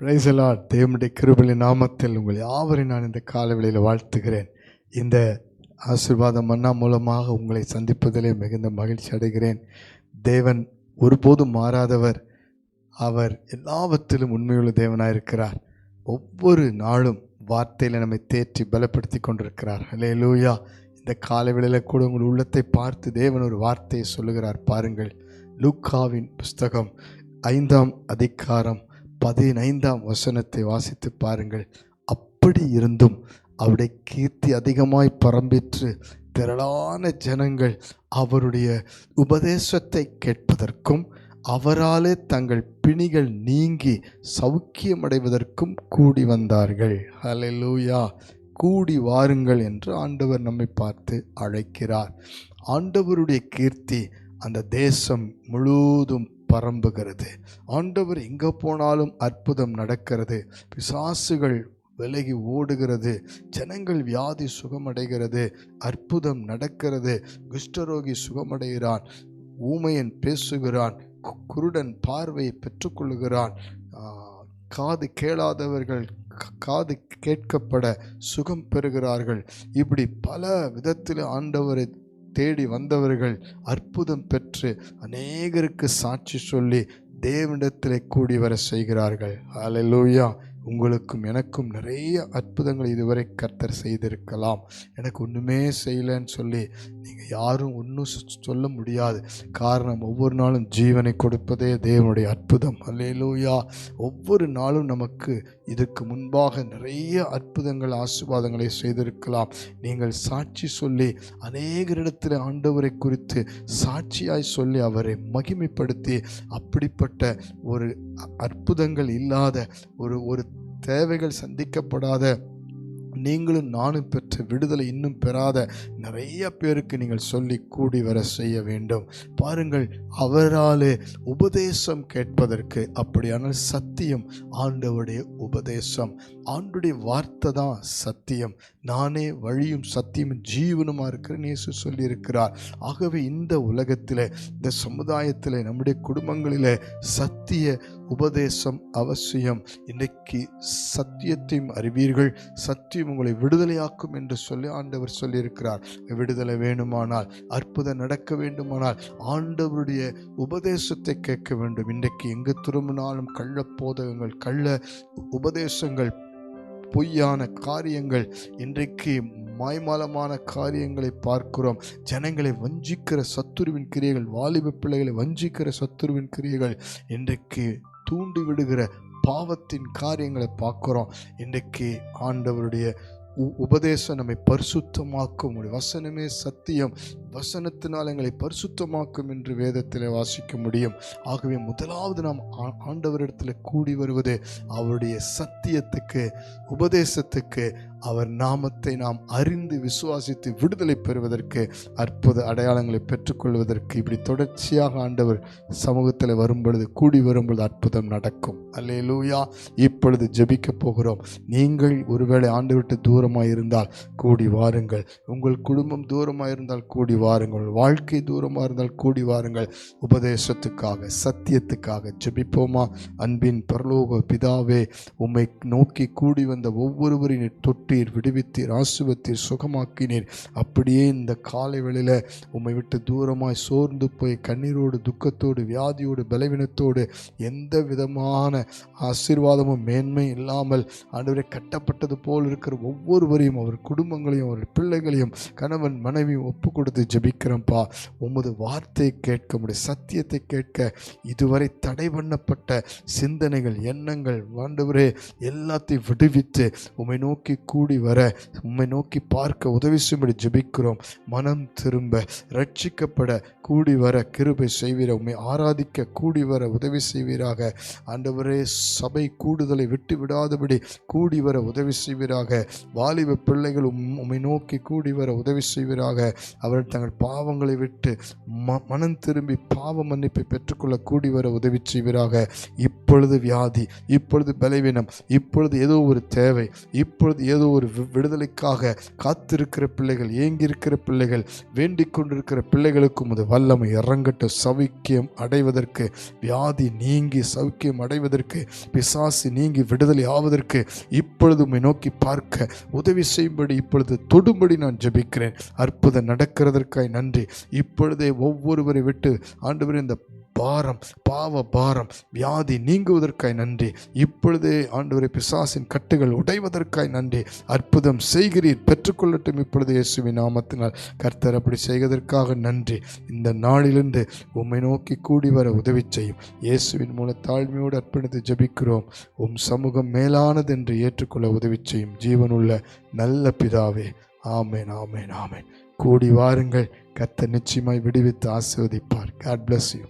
பிரைசலாட் தேவனுடைய கிருபலி நாமத்தில் உங்கள் யாவரையும் நான் இந்த காலவெளியில் வாழ்த்துகிறேன். இந்த ஆசிர்வாதம் மன்னா மூலமாக உங்களை சந்திப்பதிலே மிகுந்த மகிழ்ச்சி அடைகிறேன். தேவன் ஒருபோதும் மாறாதவர். அவர் எல்லாவற்றிலும் உண்மையுள்ள தேவனாக இருக்கிறார். ஒவ்வொரு நாளும் வார்த்தையில் நம்மை தேற்றி பலப்படுத்தி கொண்டிருக்கிறார். ஹலே லூயா இந்த காலவெளியில் கூட உங்கள் உள்ளத்தை பார்த்து தேவன் ஒரு வார்த்தையை சொல்லுகிறார். பாருங்கள் லூக்காவின் புஸ்தகம் ஐந்தாம் அதிகாரம் பதினைந்தாம் வசனத்தை வாசித்து பாருங்கள். அப்படி இருந்தும் அவருடைய கீர்த்தி அதிகமாய் பரம்பிற்று திரளான ஜனங்கள் அவருடைய உபதேசத்தை கேட்பதற்கும் அவராலே தங்கள் பிணிகள் நீங்கி சௌக்கியமடைவதற்கும் கூடி வந்தார்கள். ஹலெலூயா கூடி வாருங்கள் என்று ஆண்டவர் நம்மை பார்த்து அழைக்கிறார். ஆண்டவருடைய கீர்த்தி அந்த தேசம் முழுவதும் பரம்புகிறது. ஆண்டவர் எங்கே போனாலும் அற்புதம் நடக்கிறது. பிசாசுகள் விலகி ஓடுகிறது. ஜனங்கள் வியாதி சுகமடைகிறது. அற்புதம் நடக்கிறது. குஷ்டரோகி சுகமடைகிறான். ஊமையன் பேசுகிறான். கு- குருடன் பார்வையை பெற்றுக்கொள்கிறான் காது கேளாதவர்கள் காது கேட்கப்பட சுகம் பெறுகிறார்கள். இப்படி பல விதத்தில் ஆண்டவரை தேடி வந்தவர்கள் அற்புதம் பெற்று அநேகருக்கு சாட்சி சொல்லி தேவனிடத்தில் கூடி வர செய்கிறார்கள். அலலூயா உங்களுக்கும் எனக்கும் நிறைய அற்புதங்கள் இதுவரை கர்த்தர் செய்திருக்கலாம். எனக்கு ஒன்றுமே செய்யலைன்னு சொல்லி நீங்கள் யாரும் ஒன்றும் சொல்ல முடியாது. காரணம் ஒவ்வொரு நாளும் ஜீவனை கொடுப்பதே தேவனுடைய அற்புதம். அல்லேலூயா ஒவ்வொரு நாளும் நமக்கு இதுக்கு முன்பாக நிறைய அற்புதங்கள் ஆசீர்வாதங்களை செய்திருக்கலாம். நீங்கள் சாட்சி சொல்லி அநேகரிடத்தில் ஆண்டவரை குறித்து சாட்சியாய் சொல்லி அவரை மகிமைப்படுத்தி அப்படிப்பட்ட ஒரு அற்புதங்கள் இல்லாத ஒரு ஒரு தேவைகள் சந்திக்கப்படாத நீங்களும் நானும் பெற்ற விடுதலை இன்னும் பெறாத நிறைய பேருக்கு நீங்கள் சொல்லி கூடி வர செய்ய வேண்டும். பாருங்கள் அவராலே உபதேசம் கேட்பதற்கு அப்படியான சத்தியம் ஆண்டவருடைய உபதேசம். ஆண்டுடைய வார்த்தை தான் சத்தியம். நானே வழியும் சத்தியமும் ஜீவனுமாக இருக்கிறேன் இயேசு சொல்லியிருக்கிறார். ஆகவே இந்த உலகத்தில் இந்த சமுதாயத்தில் நம்முடைய குடும்பங்களில் சத்திய உபதேசம் அவசியம். இன்றைக்கு சத்தியத்தையும் அறிவீர்கள். சத்தியம் உங்களை விடுதலையாக்கும் என்று சொல்லி ஆண்டவர் சொல்லியிருக்கிறார். விடுதலை வேணுமானால் அற்புதம் நடக்க வேண்டுமானால் ஆண்டவருடைய உபதேசத்தை கேட்க வேண்டும். இன்றைக்கு எங்கு திரும்பினாலும் கள்ள போதகங்கள் கள்ள உபதேசங்கள் பொய்யான காரியங்கள் இன்றைக்கு மாய்மாலமான காரியங்களை பார்க்கிறோம். ஜனங்களை வஞ்சிக்கிற சத்துருவின் கிரியைகள் வாலிப பிள்ளைகளை வஞ்சிக்கிற சத்துருவின் கிரியைகள் இன்றைக்கு தூண்டி விடுகிற பாவத்தின் காரியங்களை பார்க்குறோம். இன்றைக்கு ஆண்டவருடைய உ- உபதேசம் நம்மை பரிசுத்தமாக்கும். உடைய வசனமே சத்தியம். வசனத்தினால் எங்களை பரிசுத்தமாக்கும் என்று வேதத்தில் வாசிக்க முடியும். ஆகவே முதலாவது நாம் ஆ- ஆண்டவரிடத்தில் கூடி வருவது அவருடைய சத்தியத்துக்கு உபதேசத்துக்கு அவர் நாமத்தை நாம் அறிந்து விசுவாசித்து விடுதலை பெறுவதற்கு அற்புத அடையாளங்களை பெற்றுக்கொள்வதற்கு இப்படி தொடர்ச்சியாக ஆண்டவர் சமூகத்தில் வரும்பொழுது கூடி வரும்பொழுது அற்புதம் நடக்கும். அல்லேலூயா. இப்பொழுது ஜெபிக்க போகிறோம். நீங்கள் ஒருவேளை ஆண்டு விட்டு தூரமாக இருந்தால் கூடி வாருங்கள். உங்கள் குடும்பம் தூரமாக இருந்தால் கூடி வாருங்கள். வாழ்க்கை தூரமாக இருந்தால் கூடி வாருங்கள். உபதேசத்துக்காக சத்தியத்துக்காக ஜெபிப்போமா? அன்பின் பரலோக பிதாவே உம்மை நோக்கி கூடி வந்த ஒவ்வொருவரின் தொட்டு தொட்டீர் விடுவித்தீர் ஆசுபத்தீர் சுகமாக்கினீர். அப்படியே இந்த காலை வேளையில் உம்மை விட்டு தூரமாய் சோர்ந்து போய் கண்ணீரோடு துக்கத்தோடு வியாதியோடு பலவீனத்தோடு எந்த விதமான ஆசீர்வாதமும் மேன்மை இல்லாமல் ஆண்டவரை கட்டப்பட்டது போல் இருக்கிற ஒவ்வொருவரையும் அவர் குடும்பங்களையும் அவர் பிள்ளைகளையும் கணவன் மனைவியும் ஒப்பு கொடுத்து ஜெபிக்கிறோம்ப்பா உமது வார்த்தையை கேட்க முடியும் சத்தியத்தை கேட்க இதுவரை தடை பண்ணப்பட்ட சிந்தனைகள் எண்ணங்கள் ஆண்டவரே எல்லாத்தையும் விடுவித்து உம்மை நோக்கி கூடி வர உம்மை நோக்கி பார்க்க உதவி செய்யும்படி ஜெபிக்கிறோம். மனம் திரும்ப ரட்சிக்கப்பட கூடி வர கிருபை செய்வீர உம்மை ஆராதிக்க கூடி வர உதவி செய்வீராக. ஆண்டவரே சபை கூடுதலை விட்டு விடாதபடி கூடி வர உதவி செய்வீராக. வாலிப பிள்ளைகள் உம்- உம்மை நோக்கி கூடி வர உதவி செய்வீராக. அவர்கள் தங்கள் பாவங்களை விட்டு ம மனம் திரும்பி பாவ மன்னிப்பை பெற்றுக்கொள்ள கூடி வர உதவி செய்வீராக. இப்பொழுது வியாதி இப்பொழுது பலவீனம் இப்பொழுது ஏதோ ஒரு தேவை இப்பொழுது ஏதோ ஒரு விடுதலைக்காக காத்திருக்கிற பிள்ளைகள் ஏங்கியிருக்கிற பிள்ளைகள் வேண்டிக் கொண்டிருக்கிற பிள்ளைகளுக்கும் அது வல்லமை இறங்கட்டும். சௌக்கியம் அடைவதற்கு வியாதி நீங்கி சௌக்கியம் அடைவதற்கு பிசாசு நீங்கி விடுதலை ஆவதற்கு இப்பொழுது உண்மை நோக்கி பார்க்க உதவி செய்யும்படி இப்பொழுது தொடும்படி நான் ஜபிக்கிறேன். அற்புதம் நடக்கிறதற்காய் நன்றி. இப்பொழுதே ஒவ்வொருவரை விட்டு ஆண்டு இந்த பாரம் பாவ பாரம் வியாதி நீங்குவதற்காய் நன்றி. இப்பொழுதே ஆண்டவரை பிசாசின் கட்டுகள் உடைவதற்காய் நன்றி. அற்புதம் செய்கிறீர் பெற்றுக்கொள்ளட்டும் இப்பொழுது இயேசுவின் நாமத்தினால். கர்த்தர் அப்படி செய்வதற்காக நன்றி. இந்த நாளிலிருந்து உம்மை நோக்கி கூடி வர உதவி செய்யும். இயேசுவின் மூல தாழ்மையோடு அர்ப்பணித்து ஜபிக்கிறோம். உம் சமூகம் மேலானது என்று ஏற்றுக்கொள்ள உதவி செய்யும் ஜீவனுள்ள நல்ல பிதாவே. ஆமேன் ஆமேன் ஆமேன். கூடி வாருங்கள். கர்த்தர் நிச்சயமாய் விடுவித்து ஆசிர்வதிப்பார். God bless you